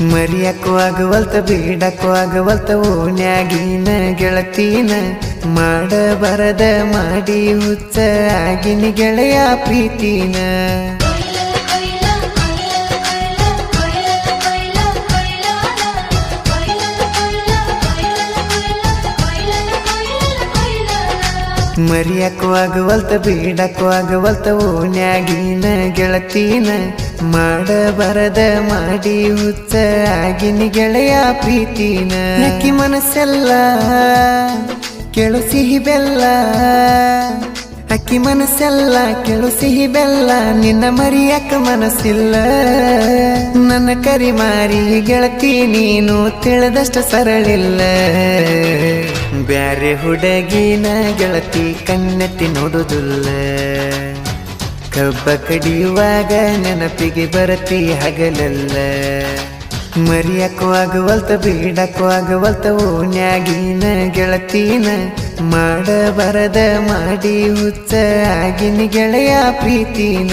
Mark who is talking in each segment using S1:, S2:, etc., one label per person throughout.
S1: ಮರಿಯಕ್ಕೂ ಆಗವಲ್ತ, ಬೀಡಕ್ಕೂ ಆಗವಲ್ತ, ಓಣ್ಯಾಗಿನ ಗೆಳತೀನ ಮಾಡಬಾರದ ಮಾಡಿ ಹುಚ್ಚ ಆಗಿನ ಗೆಳೆಯ ಪ್ರೀತಿನ. ಮರಿಯಕ್ಕೂ ಆಗವಲ್ತ, ಬೀಡಕ್ಕೂ ಆಗವಲ್ತ, ಓಣ್ಯಾಗಿನ ಗೆಳತೀನ ಮಾಡಬಾರದ ಮಾಡಿ ಹುಚ್ಚ ಆಗಿನ ಗೆಳೆಯ ಪ್ರೀತಿನ. ನಕ್ಕಿ ಮನಸ್ಸೆಲ್ಲ, ಕೆಳು ಸಿಹಿ ಬೆಲ್ಲ. ಅಕ್ಕಿ ಮನಸ್ಸೆಲ್ಲ, ಕೆಳು ಸಿಹಿ ಬೆಲ್ಲ. ನಿನ್ನ ಮರಿಯಕ್ಕ ಮನಸ್ಸಿಲ್ಲ. ನನ್ನ ಕರಿ ಮಾರಿ ಗೆಳತಿ ನೀನು ತಿಳಿದಷ್ಟು ಸರಳಿಲ್ಲ. ಬ್ಯಾರೆ ಹುಡುಗಿನ ಗೆಳತಿ ಕಣ್ಣೆತ್ತಿ ನೋಡುದಿಲ್ಲ. ಕಬ್ಬ ಕಡಿಯುವಾಗ ನೆನಪಿಗೆ ಬರತಿ ಹಗಲಲ್ಲ. ಮರಿಯಕ್ಕೂ ಆಗುವಲ್ತ, ಬೀಡಕ್ಕೂ ಆಗುವಲ್ತ ಓನ್ಯಾಗಿನ ಗೆಳತೀನ ಮಾಡಬಾರದ, ಮಾಡಿ ಹುಚ್ಚ ಆಗಿನ ಗೆಳೆಯ ಪ್ರೀತಿನ.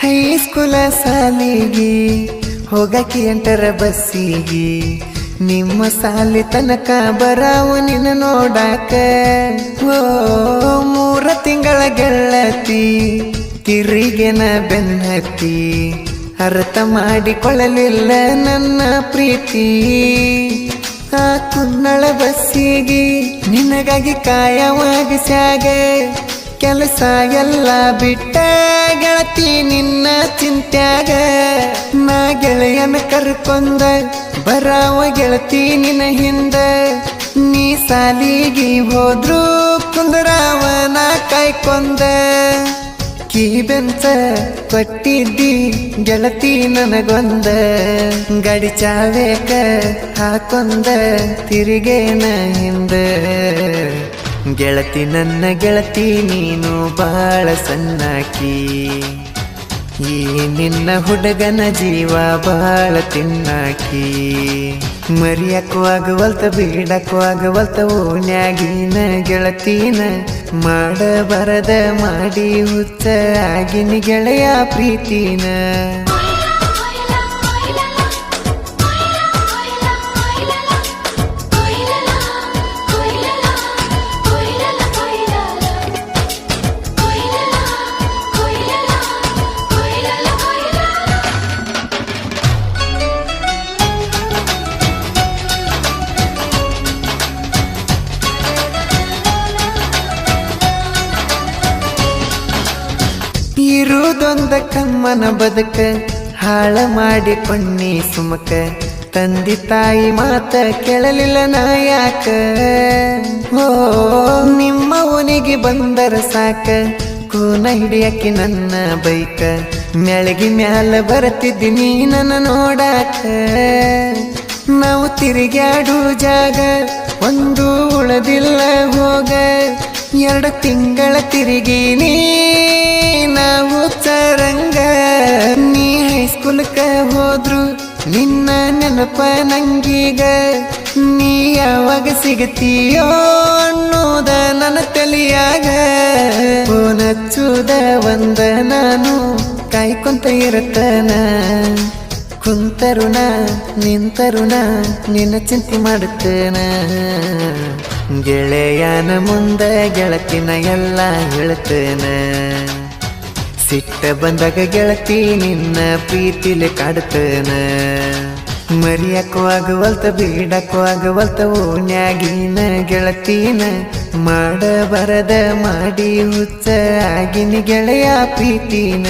S1: ಹೈಸ್ಕೂಲ ಸಾಲಿಗೆ, ಹೋಗಕ್ಕೆ ಎಂಟರ ಬಸ್ಸಿಗೆ. ನಿಮ್ಮ ಸಾಲಿ ತನಕ ಬರಾವು ನಿನ್ನ ನೋಡಾಕ. ಓ, ಮೂರ ತಿಂಗಳ ಗೆಳತಿ ತಿರಿಗೆನ ಬೆನ್ನತಿ ಅರ್ಥ ಮಾಡಿಕೊಳ್ಳಲಿಲ್ಲ ನನ್ನ ಪ್ರೀತಿ. ಆ ಕುನ್ನಳ ಬಸ್ಸಿಗೆ, ನಿನಗಾಗಿ ಕಾಯವಾಗಿಸ್ಯಾಗ ಕೆಲಸ ಎಲ್ಲ ಬಿಟ್ಟ. ಗೆಳತಿ, ನಿನ್ನ ಚಿಂತ್ಯಾಗ ನಾ ಗೆಳೆಯನ ಕರ್ಕೊಂದ ಬರಾವ ಗೆಳತಿ, ನಿನ್ನ ಹಿಂದ. ನೀ ಸಾಲಿಗೆ ಹೋದ್ರು ಕುಂದರಾವನ ಕಾಯ್ಕೊಂದ ಕೀ ಬೆಂಚ ಕೊಟ್ಟಿದ್ದಿ, ಗೆಳತಿ ನನಗೊಂದ. ಗಡಿ ಚಾವೇಕ ಹಾಕೊಂದ ತಿರುಗೇನ ಹಿಂದ. ಗೆಳತಿ ನನ್ನ ಗೆಳತಿ, ನೀನು ಬಾಳ ಸಣ್ಣಕಿ ಈ ನಿನ್ನ ಹುಡುಗನ ಜೀವ ಬಾಳ ತಿನ್ನಾಕಿ ಮರಿಯಕ್ಕೂ ಆಗವಲ್ತ ಬೀಡಕ್ಕೂ ಓಣ್ಯಾಗಿನ ಗೆಳತೀನ ಮಾಡಬಾರದ, ಮಾಡಿ ಹುಚ್ಚ ಆಗಿನ ಗೆಳೆಯ ಪ್ರೀತಿನ. ಇರುವುದೊಂದ ಕಮ್ಮನ ಬದುಕ, ಹಾಳ ಮಾಡಿಕೊಂಡಿ ಸುಮಕ. ತಂದಿ ತಾಯಿ ಮಾತ ಕೇಳಲಿಲ್ಲ ನಾ ಯಾಕ? ಓ, ನಿಮ್ಮ ಓನಿಗೆ ಬಂದರ ಸಾಕ. ಕೂನ ಹಿಡಿಯಕ್ಕೆ ನನ್ನ ಬೈಕ. ಮೆಳಗಿ ಮ್ಯಾಲ ಬರ್ತಿದ್ದೀನಿ ನನ್ನ ನೋಡಾಕ. ನಾವು ತಿರುಗಾಡು ಜಾಗ, ಒಂದು ಉಳದಿಲ್ಲ ಹೋಗ. ಎರಡು ತಿಂಗಳ ತಿರುಗೀನಿ, ನಾವು ಚರಂಗ ನೀ ಹೈಸ್ಕೂಲ್ಕ ಹೋದ್ರು, ನಿನ್ನ ನೆನಪ ನಂಗೀಗ. ನೀ ಯಾವಾಗ ಸಿಗತೀಯೋ ಅನ್ನೋದ ನನ್ನ ತಲಿಯಾಗ. ಫೋನ್ ಹಚ್ಚುದ ಒಂದ ನಾನು, ಕಾಯ್ಕೊಂತ ಇರತನ ಕುಂತರುಣ, ನಿಂತರುಣ, ನಿನ್ನ ಚಿಂತೆ ಮಾಡುತ್ತೇನ? ಗೆಳೆಯನ ಮುಂದೆ ಗೆಳತಿನ ಎಲ್ಲ ಹೇಳ್ತೇನ ಸಿಟ್ಟ ಬಂದಾಗ ಗೆಳತಿ ನಿನ್ನ ಪ್ರೀತಿಲಿ ಕಾಡ್ತೇನ ಮರಿಯಕ್ಕೂ ಆಗವಲ್ತ, ಬೀಡಕ್ಕೂ ಆಗವಲ್ತ ಓಣ್ಯಾಗಿನ ಗೆಳತೀನ ಮಾಡಬಾರದ, ಮಾಡಿ ಹುಚ್ಚ ಆಗಿನಿ ಗೆಳೆಯ ಪ್ರೀತಿನ?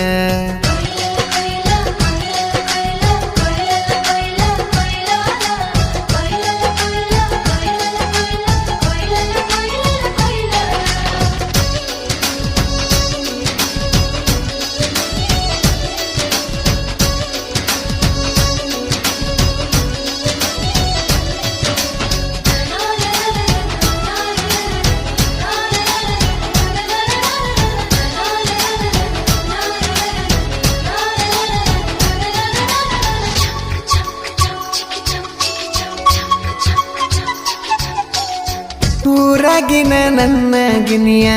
S1: ಊರಾಗಿನ ನನ್ನ ಗಿನಿಯ,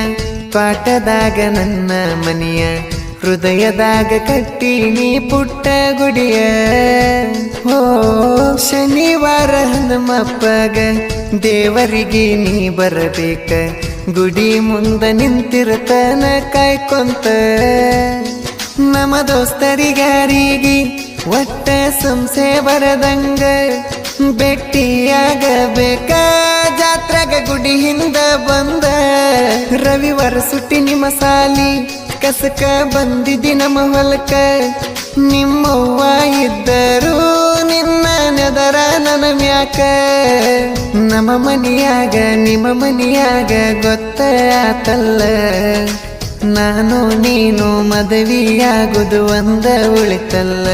S1: ಪಾಠದಾಗ ನನ್ನ ಮನಿಯ, ಹೃದಯದಾಗ ಕಟ್ಟೀನಿ ಪುಟ್ಟ ಗುಡಿಯ. ಓ ಶನಿವಾರ ಹನುಮಪ್ಪಗ, ದೇವರಿಗೆ ನೀ ಬರಬೇಕ, ಗುಡಿ ಮುಂದ ನಿಂತಿರತನ ಕಾಯ್ಕೊಂತ. ನಮ್ಮ ದೋಸ್ತರಿಗಾರಿಗೆ ಒಟ್ಟ ಸಂಸೆ ಬರದಂಗ ಭೇಟಿಯಾಗಬೇಕ. ಜಾತ್ರೆಗ ಗುಡಿ ಹಿಂದ ಬಂದ ರವಿವಾರ ಸುಟ್ಟಿ ನಿಮ್ಮ ಸಾಲಿ. ಕಸಕ ಬಂದಿದ್ದಿ ನಮ್ಮ ಹೊಲಕ. ನಿಮ್ಮವ್ವ ಇದ್ದರು ನಿನ್ನ ನೆದರ ನನ್ನ ಮ್ಯಾಕ. ನಮ್ಮ ಮನಿಯಾಗ, ನಿಮ್ಮ ಮನಿಯಾಗ ಗೊತ್ತ ಆತಲ್ಲ. ನಾನು ನೀನು ಮದುವೆಯಾಗುದು ಒಂದ ಉಳಿತಲ್ಲ.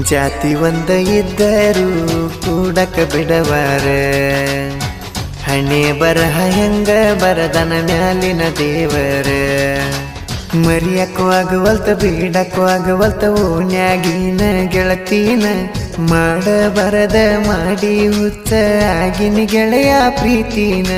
S1: ಜಾತಿ ಒಂದ ಇದ್ದರೂ ಕೂಡಕ ಬಿಡವಾರ. ಹಣೆ ಬರಹ ಹೆಂಗ ಬರದನ ಮ್ಯಾಲಿನ ದೇವರ. ಮರಿಯಕ್ಕೂ ಆಗವಲ್ತ, ಬೀಡಕ್ಕೂ ಆಗವಲ್ತ ಓನ್ಯಾಗಿನ ಗೆಳತೀನ ಮಾಡ ಬರದ ಮಾಡಿ ಹುಚ್ಚ ಆಗಿನ ಗೆಳೆಯ ಪ್ರೀತಿನ.